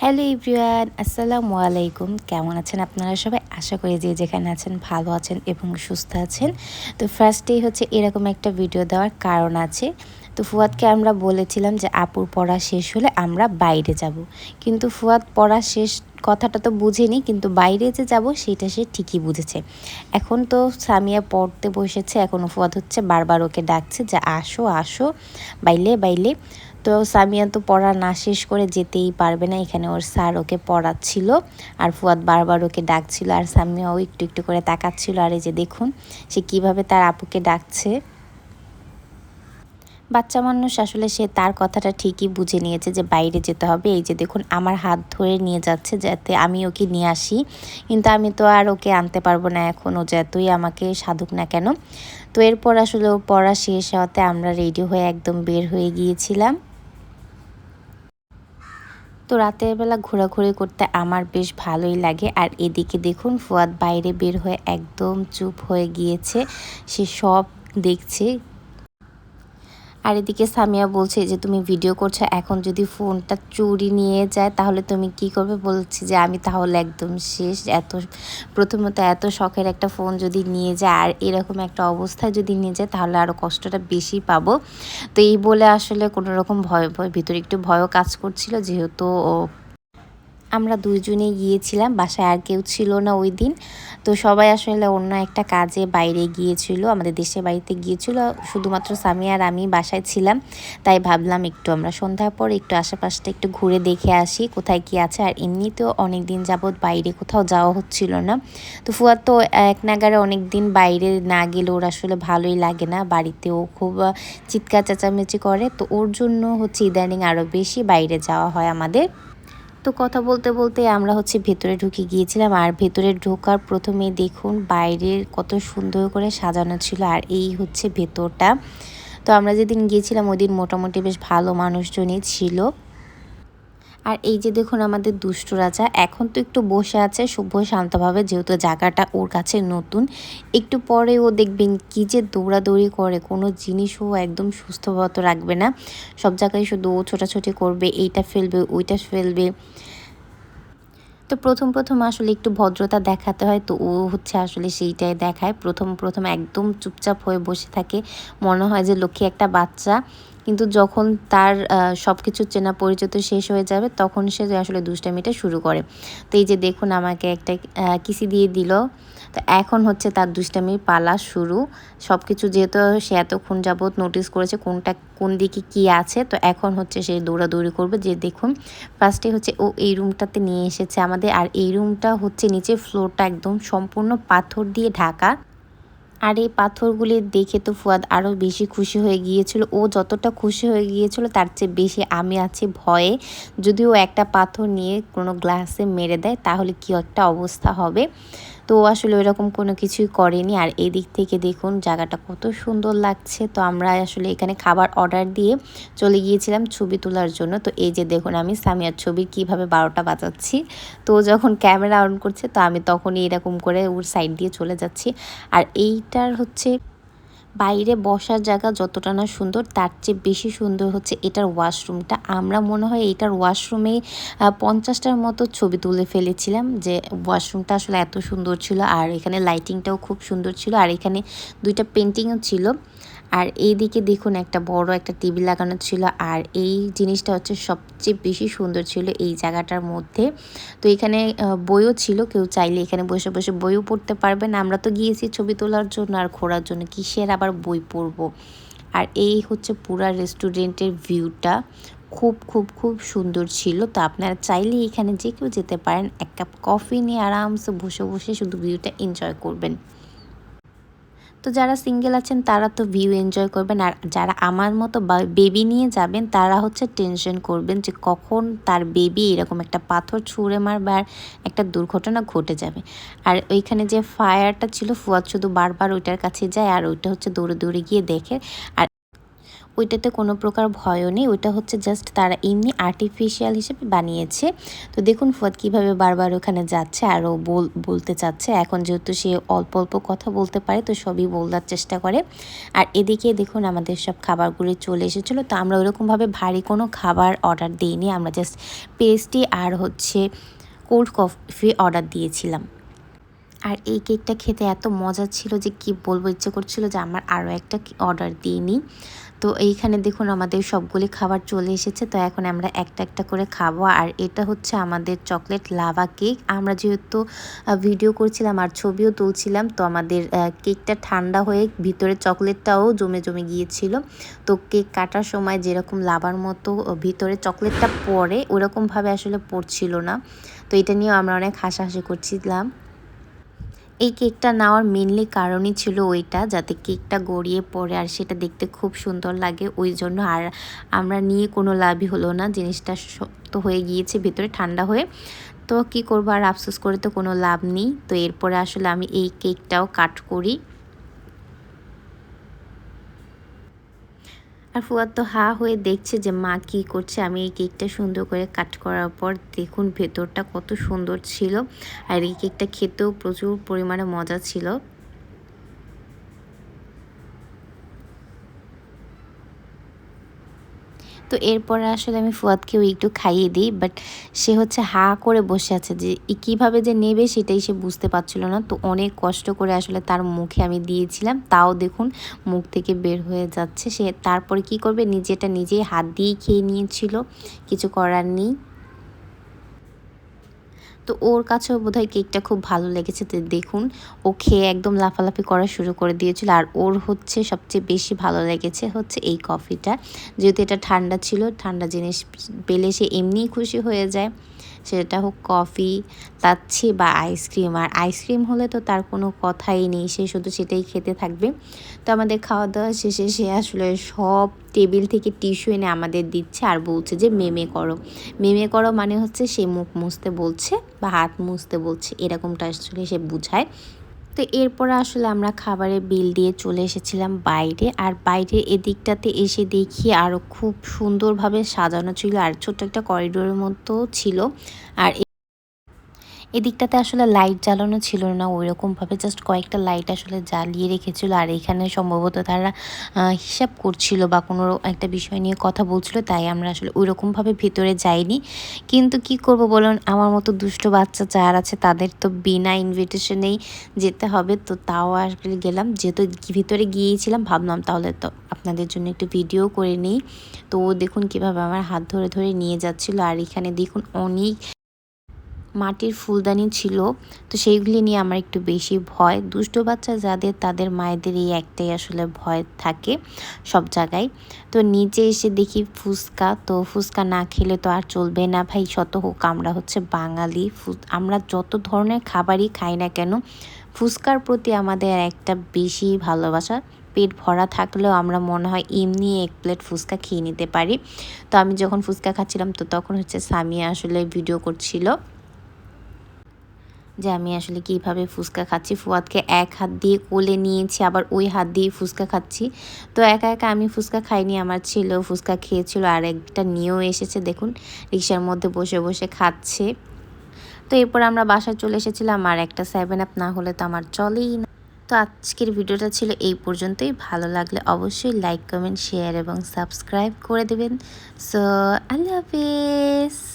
Hello everyone আসসালামু আলাইকুম। কেমন আছেন আপনারা সবাই? আশা করি যে যেখানে আছেন ভালো আছেন এবং সুস্থ আছেন। তো ফার্স্টেই হচ্ছে এরকম একটা ভিডিও দেওয়ার কারণ আছে। তো ফুয়াদকে আমরা বলেছিলাম যে, আপুর পড়া শেষ হলে আমরা বাইরে যাব। কিন্তু ফুয়াদ পড়া শেষ কথাটা তো বুঝেনি, কিন্তু বাইরে যে যাব সেটা সে ঠিকই বুঝেছে। এখন তো সামিয়া পড়তে বসেছে, এখন ফুয়াদ হচ্ছে বারবার ওকে ডাকছে যে, আসো আসো। বাইলে বাইলে। তো সামিয়া তো পড়া না শেষ করে যেতেই পারবে না। এখানে ওর স্যার ওকে পড়াচ্ছিল আর ফুয়াদ বারবার ওকে ডাকছিল আর সামিয়াও একটু একটু করে তাকাচ্ছিল। আর এই যে দেখুন, সে কীভাবে তার আপুকে ডাকছে। বাচ্চা মানুষ, আসলে সে তার কথাটা ঠিকই বুঝে নিয়েছে যে বাইরে যেতে হবে। এই যে দেখুন, আমার হাত ধরে নিয়ে যাচ্ছে যাতে আমি ওকে নিয়ে আসি। কিন্তু আমি তো আর ওকে আনতে পারব না এখন। ও যতই আমাকে সাধুক না কেন। তো এরপর আসলে ও পড়া শেষ হওয়াতে আমরা রেডি হয়ে একদম বের হয়ে গিয়েছিলাম। তো রাতের বেলা ঘোরাঘুরি করতে আমার বেশ ভালোই লাগে। আর এদিকে দেখুন, ফুয়াদ বাইরে বের হয়ে একদম চুপ হয়ে গিয়েছে। সে সব দেখছে আর এদিকে সামিয়া বলছে যে, তুমি ভিডিও করছ, এখন যদি ফোনটা চুরি নিয়ে যায়, তাহলে তুমি কি করবে? বলছি যে, আমি তাহলে একদম শেষ। এত, প্রথমত এত শখের একটা ফোন যদি নিয়ে যায়, আর এরকম একটা অবস্থায় যদি নিয়ে যায়, তাহলে আরও কষ্টটা বেশি পাবো। তো এই বলে আসলে কোনো রকম ভয় ভয়, ভিতরে একটু ভয়ও কাজ করছিল, যেহেতু আমরা দুইজনে গিয়েছিলাম, বাসায় আর কেউ ছিল না ওই দিন। তো সবাই আসলে অন্য একটা কাজে বাইরে গিয়েছিল, আমাদের দেশের বাড়িতে গিয়েছিল। শুধুমাত্র সামি আর আমি বাসায় ছিলাম, তাই ভাবলাম একটু আমরা সন্ধ্যার পর একটু আশেপাশটা একটু ঘুরে দেখে আসি, কোথায় কি আছে। আর এমনিতেও অনেক দিন যাবৎ বাইরে কোথাও যাওয়া হচ্ছিল না। তো ফুয়ার তো এক নাগারে অনেক দিন বাইরে না গেলে ওর আসলে ভালোই লাগে না, বাড়িতেও খুব চিৎকার চেঁচামেচি করে। তো ওর জন্য হচ্ছে ইদানিং আরও বেশি বাইরে যাওয়া হয় আমাদের। তো কথা বলতে বলতে আমরা হচ্ছে ভেতরে ঢুকে গিয়েছিলাম। আর ভেতরে ঢোকার প্রথমে দেখুন বাইরের কত সুন্দর করে সাজানো ছিল আর এই হচ্ছে ভেতরটা। তো আমরা যেদিন গিয়েছিলাম ওই দিন মোটামুটি বেশ ভালো মানুষজনই ছিল। আর এই যে দেখুন আমাদের দুষ্টু রাজা, এখন তো একটু বসে আছে শুভ শান্তভাবে, যেহেতু জায়গাটা ওর কাছে নতুন। একটু পরে ও দেখবেন কি যে দৌড়াদৌড়ি করে, কোনো জিনিসও একদম সুস্থভাবে রাখবে না। সব জায়গায় শুধু ও ছোটাছুটি করবে, এইটা ফেলবে, ওইটা ফেলবে। তো প্রথম প্রথম আসলে একটু ভদ্রতা দেখাতে হয়, তো ও হচ্ছে আসলে সেইটাই দেখায়। প্রথম প্রথম একদম চুপচাপ হয়ে বসে থাকে। মনে হয় যে লক্ষ্মী একটা বাচ্চা। কিন্তু যখন তার সব কিছু চেনা পরিচিত শেষ হয়ে যাবে, তখন সে আসলে দুষ্টামিটা শুরু করে। তো এই যে দেখুন আমাকে একটা কিসি দিয়ে দিল। তো এখন হচ্ছে তার দুষ্টামির পালা শুরু। সব কিছু যেহেতু সে এতক্ষণ যাবৎ নোটিস করেছে কোনটা, কোন দিকে কি আছে, তো এখন হচ্ছে সে দৌড়াদৌড়ি করবে। যে দেখুন ফার্স্টে হচ্ছে ও এই রুমটাতে নিয়ে এসেছে আমাদের, আর এই রুমটা হচ্ছে নিচে ফ্লোরটা একদম সম্পূর্ণ পাথর দিয়ে ঢাকা। আর এই পাথরগুলি দেখে তো ফুয়াদ আরও বেশি খুশি হয়ে গিয়েছিল। ও যতটা খুশি হয়ে গিয়েছিল, তার চেয়ে বেশি আমি আছি ভয়ে। যদি ও একটা পাথর নিয়ে কোনো গ্লাসে মেরে দেয়, তাহলে কী একটা অবস্থা হবে? তো আসলে ওইরকম কোনো কিছুই করেনি। আর এদিক দিক থেকে দেখুন জায়গাটা কত সুন্দর লাগছে। তো আমরা আসলে এখানে খাবার অর্ডার দিয়ে চলে গিয়েছিলাম ছবি তোলার জন্য। তো এই যে দেখুন আমি সামিয়ার ছবির কীভাবে বারোটা বাজাচ্ছি। তো যখন ক্যামেরা অন করছে তো আমি তখনই এরকম করে ওর সাইড দিয়ে চলে যাচ্ছি। আর এইটার হচ্ছে বাইরে বসার জায়গা যতটা না সুন্দর, তার চেয়ে বেশি সুন্দর হচ্ছে এটার ওয়াশরুমটা আমরা মনে হয় এটার ওয়াশরুমে পঞ্চাশটার মতো ছবি তুলে ফেলেছিলাম যে ওয়াশরুমটা আসলে এত সুন্দর ছিল আর এখানে লাইটিংটাও খুব সুন্দর ছিল আর এখানে দুইটা পেন্টিংও ছিল। আর এই দিকে দেখুন একটা বড় একটা টিভি লাগানো ছিল আর এই জিনিসটা হচ্ছে সবচেয়ে বেশি সুন্দর ছিল এই জায়গাটার মধ্যে। তো এখানে বইও ছিল, কেউ চাইলে এখানে বসে বসে বইও পড়তে পারবেন। আমরা তো গিয়েছি ছবি তোলার জন্য আর ঘোরার জন্য, কিসের আবার বই পড়ব? আর এই হচ্ছে পুরা রেস্টুরেন্টের ভিউটা। খুব খুব খুব সুন্দর ছিল। তো আপনারা চাইলে এখানে যে কেউ যেতে পারেন। এক কাপ কফি নিয়ে আরামসে বসে বসে শুধু ভিউটা এনজয় করবেন। তো যারা সিঙ্গেল আছেন, তারা তো ভিউ এনজয় করবেন। আর যারা আমার মতো বেবি নিয়ে যাবেন, তারা হচ্ছে টেনশন করবেন যে কখন তার বেবি এরকম একটা পাথর ছুঁড়ে মারবে আর একটা দুর্ঘটনা ঘটে যাবে। আর ওইখানে যে ফায়ারটা ছিল, ফুয়াদ শুধু বারবার ওইটার কাছে যায়, আর ওইটা হচ্ছে দৌড়ে দৌড়ে গিয়ে দেখে। আর ওইটাতে কোনো প্রকার ভয়ও নেই, ওইটা হচ্ছে জাস্ট তারা এমনি আর্টিফিশিয়াল হিসেবে বানিয়েছে। তো দেখুন ফুয়াদ কীভাবে বারবার ওখানে যাচ্ছে, আরও বল বলতে চাচ্ছে। এখন যেহেতু সে অল্প অল্প কথা বলতে পারে, তো সবই বলার চেষ্টা করে। আর এদিকে দেখুন আমাদের সব খাবারগুলি চলে এসেছিল। তো আমরা ওরকমভাবে ভারী কোনো খাবার অর্ডার দিইনি, আমরা জাস্ট পেস্ট্রি আর হচ্ছে কোল্ড কফি অর্ডার দিয়েছিলাম। আর এই কেকটা খেতে এত মজা ছিল যে কি বলব, ইচ্ছে করছিল যে আমার আরও একটা অর্ডার দিয়ে নিই তো এইখানে দেখুন আমাদের সবগুলি খাবার চলে এসেছে, তো এখন আমরা একটা একটা করে খাব। আর এটা হচ্ছে আমাদের চকলেট লাভা কেক। আমরা যেহেতু ভিডিও করছিলাম আর ছবিও তুলছিলাম, তো আমাদের কেকটা ঠান্ডা হয়ে ভিতরে চকলেটটাও জমে জমে গিয়েছিল। তো কেক কাটার সময় যেরকম লাভার মতো ভিতরে চকলেটটা পড়ে, ওরকমভাবে আসলে পড়ছিল না। তো এটা নিয়েও আমরা অনেক হাসাহাসি করছিলাম। এই কেকটা নেওয়ার মেনলি কারণই ছিল ওইটা, যাতে কেকটা গড়িয়ে পড়ে আর সেটা দেখতে খুব সুন্দর লাগে। ওই জন্য আর আমরা নিয়ে কোনো লাভই হলো না। জিনিসটা শক্ত হয়ে গিয়েছে, ভেতরে ঠান্ডা হয়ে। তো কি করব আর আফসোস করে তো কোনো লাভ নেই। তো এরপরে আসলে আমি এই কেকটাও কাট করি। আর ফুয়াদ তো হা হয়ে দেখছে যে মা কি করছে। আমি এই কেকটা সুন্দর করে কাট করার পর দেখুন ভেতরটা কত সুন্দর ছিল। আর এই কেকটা খেতেও প্রচুর পরিমাণে মজা ছিল। তো এরপর আসলে আমি ফুয়াদকেও একটু খাইয়ে দিই বাট সে হচ্ছে হা করে বসে আছে যে কীভাবে যে নেবে সেটাই সে বুঝতে পারছিল না। তো অনেক কষ্ট করে আসলে তার মুখে আমি দিয়েছিলাম, তাও দেখুন মুখ থেকে বের হয়ে যাচ্ছে। সে তারপরে কি করবে? নিজেটা নিজেই হাত দিয়েই খেয়ে নিয়েছিল, কিছু করার নেই। তো ওর কাছেও বোধহয় কেকটা খুব ভালো লেগেছে, তো দেখুন। ও খেয়ে একদম লাফালাফি করা শুরু করে দিয়েছিল। আর ওর হচ্ছে সবচেয়ে বেশি ভালো লেগেছে হচ্ছে এই কফিটা। যেহেতু এটা ঠান্ডা ছিল, ঠান্ডা জিনিস পেলে সে এমনিই খুশি হয়ে যায়। সেটা হোক কফি, তাচ্ছি বা আইসক্রিম। আর আইসক্রিম হলে তো তার কোনো কথাই নেই, সে শুধু সেটাই খেতে থাকবে। তো আমাদের খাওয়া দাওয়া শেষে সে আসলে সব টেবিল থেকে টিস্যু এনে আমাদের দিচ্ছে আর বলছে যে, মেমে করো। মেমে করো মানে হচ্ছে সে মুখ মুছতে বলছে বা হাত মুছতে বলছে, এরকমটা আসলে সে বুঝায়। তো এরপর আসলে আমরা খাবারের বিল দিয়ে চলে এসেছিলাম বাইরে। আর বাইরে এদিকটাতে এসে দেখি আরও খুব সুন্দরভাবে সাজানো ছিল। আর ছোট্ট একটা করিডোরের মতো ছিল। আর এদিকটাতে আসলে লাইট জ্বালানো ছিল না ওই রকমভাবে জাস্ট কয়েকটা লাইট আসলে জ্বালিয়ে রেখেছিল। আর এখানে সম্ভবত তারা হিসাব করছিল বা কোনো একটা বিষয় নিয়ে কথা বলছিল, তাই আমরা আসলে ওই রকমভাবে ভিতরে যাইনি। কিন্তু কি করব বলুন, আমার মতো দুষ্ট বাচ্চা যার আছে, তাদের তো বিনা ইনভিটেশনেই যেতে হবে। তো তাও আসলে গেলাম, যেহেতু ভিতরে গিয়েছিলাম, ভাবলাম তাহলে তো আপনাদের জন্য একটু ভিডিও করে নিই। তো দেখুন কীভাবে আমার হাত ধরে ধরে নিয়ে যাচ্ছিল। আর এখানে দেখুন অনেক মাটির ফুলদানি ছিল, তো সেইগুলি নিয়ে আমার একটু বেশি ভয়। দুষ্ট বাচ্চা যাদের, তাদের মায়েদের এই একটাই আসলে ভয় থাকে সব জায়গায়। তো নিচে এসে দেখি ফুচকা, তো ফুচকা না খেলে তো আর চলবে না ভাই, শত হোক, আমরা হচ্ছে বাঙালি। আমরা যত ধরনের খাবারই খাই না কেন, ফুচকার প্রতি আমাদের একটা বেশি ভালোবাসা। পেট ভরা থাকলেও আমরা মনে হয় এমনি এক প্লেট ফুচকা খেয়ে নিতে পারি। তো আমি যখন ফুচকা খাচ্ছিলাম, তো তখন হচ্ছে সামিয়া আসলে ভিডিও করছিল। যে আমি আসলে কীভাবে ফুচকা খাচ্ছি। ফুয়াদকে এক হাত দিয়ে কোলে নিয়েছি, আবার ওই হাত দিয়ে ফুচকা খাচ্ছি। তো একা একা আমি ফুচকা খাইনি, আমার ছিল ফুচকা খেয়েছিল, আর একটা নিয়েও এসেছে, দেখুন। রিক্সার মধ্যে বসে বসে খাচ্ছে। তো এরপর আমরা বাসায় চলে এসেছিলাম, আর একটা সেভেন আপ না হলে তো আমার চলেই না। তো আজকের ভিডিওটা ছিল এই পর্যন্তই। ভালো লাগলে অবশ্যই লাইক কমেন্ট শেয়ার এবং সাবস্ক্রাইব করে দেবেন। সো আল্লাহ হাফিজ!